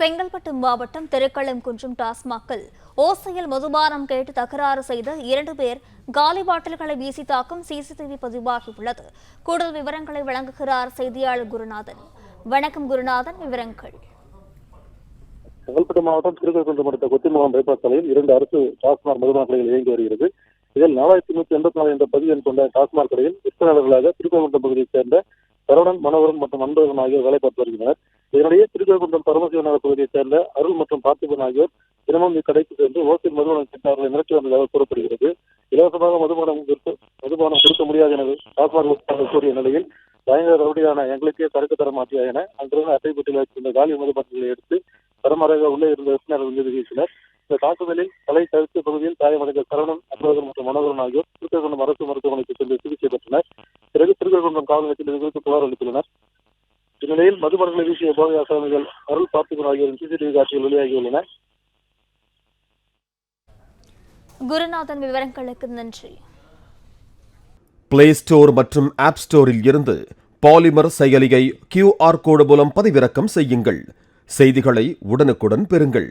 செங்கல்பட்டு மாவட்டம் திருக்களங்குன்றம் டாஸ்மாக்கில் ஓசையில் மதுபானம் கேட்டு தகராறு செய்த இரண்டு பேர் காலி பாட்டில்களை வீசி தாக்கும் சிசிடிவி பதிவாகியுள்ளது. கூடுதல் விவரங்களை வழங்குகிறார் செய்தியாளர் குருநாதன். வணக்கம் குருநாதன் விவரங்கள். செங்கல்பட்டு மாவட்டம் திருக்கல்குன்றம் அடுத்த கொத்திமலம் பைபாஸ் சாலையில் இரண்டு அரசு டாஸ்மாக் மதுபான கடைகள் இயங்கி வருகிறது. இதில் நாலாயிரத்தி நூத்தி எண்பத்தி நாலு என்ற பதிவு எண் கொண்ட டாஸ்மாக் கடையில் விற்பனையாளர்களாக திருக்கல்குன்றம் பகுதியைச் சேர்ந்த சரவணன் மனோகரன் மற்றும் அன்பழகன் ஆகியோர் வேலை பார்த்து வருகின்றனர். இதனிடையே திருக்கல்குன்றம் பரமசிவ நகர் பகுதியைச் சேர்ந்த அருள் மற்றும் பார்த்திபன் ஆகியோர் தினமும் இக்கடைக்கு சென்று ஓசில் மதுபானம் கேட்டவர்களை மிரட்டி வந்ததாக கூறப்படுகிறது. இலவசமாக மதுபானம் விற்க- மதுபானம் கொடுக்க முடியாது என டாஸ்மாக் கூறிய நிலையில் பயங்கர ரவுடியான எங்களுக்கே சரக்கு தர மாட்டியா என அன்றிருந்த அட்டைப்பட்டியில் வச்சிருந்த காலி மதுபாட்டில்களை எடுத்து தரமறையாக உள்ளே இருந்த உறுப்பினர்கள் மீது வீசினர். இந்த தாக்குதலில் தலை கழுத்து பகுதியில் காயமடைந்த சரவணன் அன்பழகன் மற்றும் மனோகரன் ஆகியோர் திருக்ககுன்றம் அரசு மருத்துவமனைக்கு சென்று சிகிச்சை பெற்றனர். பிறகு திருக்ககுன்றம் காவல் நிலையத்தில் இது குறித்து புகார் அளித்துள்ளனர். இந்நிலையில் மதுபானங்களை வீசிய போதை ஆசாமிகள் அருள் பார்த்திபன் ஆகியோரின் சிசிடிவி காட்சிகள் வெளியாகியுள்ளன. குருநாதன் விவரங்களுக்கு நன்றி. பிளே ஸ்டோர் மற்றும் ஆப் ஸ்டோரில் இருந்து பாலிமர் செயலியை கியூஆர் கோடு மூலம் பதிவிறக்கம் செய்யுங்கள். செய்திகளை உடனுக்குடன் பெறுங்கள்.